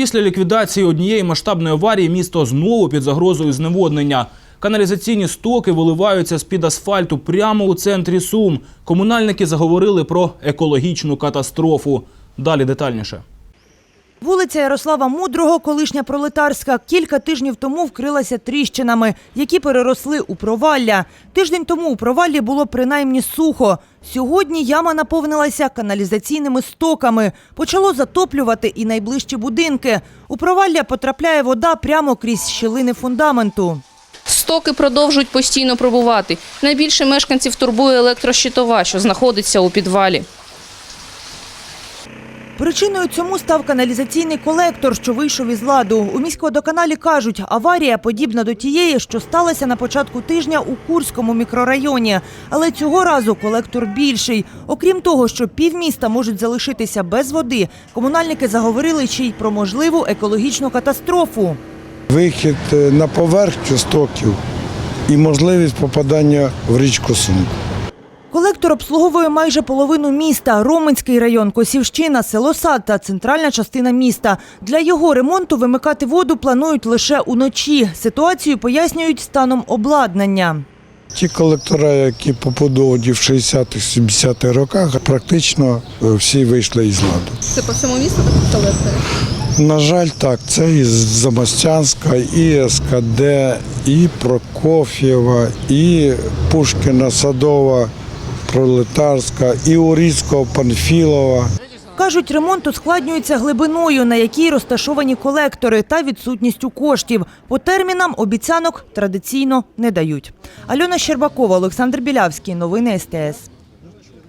Після ліквідації однієї масштабної аварії місто знову під загрозою зневоднення. Каналізаційні стоки виливаються з-під асфальту прямо у центрі Сум. Комунальники заговорили про екологічну катастрофу. Далі детальніше. Вулиця Ярослава Мудрого, колишня пролетарська, кілька тижнів тому вкрилася тріщинами, які переросли у провалля. Тиждень тому у проваллі було принаймні сухо. Сьогодні яма наповнилася каналізаційними стоками. Почало затоплювати і найближчі будинки. У провалля потрапляє вода прямо крізь щілини фундаменту. Стоки продовжують постійно пробувати. Найбільше мешканців турбує електрощитова, що знаходиться у підвалі. Причиною цьому став каналізаційний колектор, що вийшов із ладу. У міськводоканалі кажуть, аварія подібна до тієї, що сталася на початку тижня у Курському мікрорайоні. Але цього разу колектор більший. Окрім того, що півміста можуть залишитися без води, комунальники заговорили ще й про можливу екологічну катастрофу. Вихід е, на поверхню стоків і можливість попадання в річку Сумку. Колектор обслуговує майже половину міста: Роменський район, Косівщина, село Сад та центральна частина міста. Для його ремонту вимикати воду планують лише уночі. Ситуацію пояснюють станом обладнання. Ті колектора, які побудовані в 60-70-х роках, практично е, всі вийшли із ладу. Це по всьому місту такі колектори? На жаль, так, це і Замостянська, і СКД, і Прокоф'єва, і Пушкіна, Садова, Пролетарська, і Урійського, Панфілова. Кажуть, ремонт ускладнюється глибиною, на якій розташовані колектори, та відсутністю коштів. По термінам обіцянок традиційно не дають. Альона Щербакова, Олександр Білявський. Новини СТС.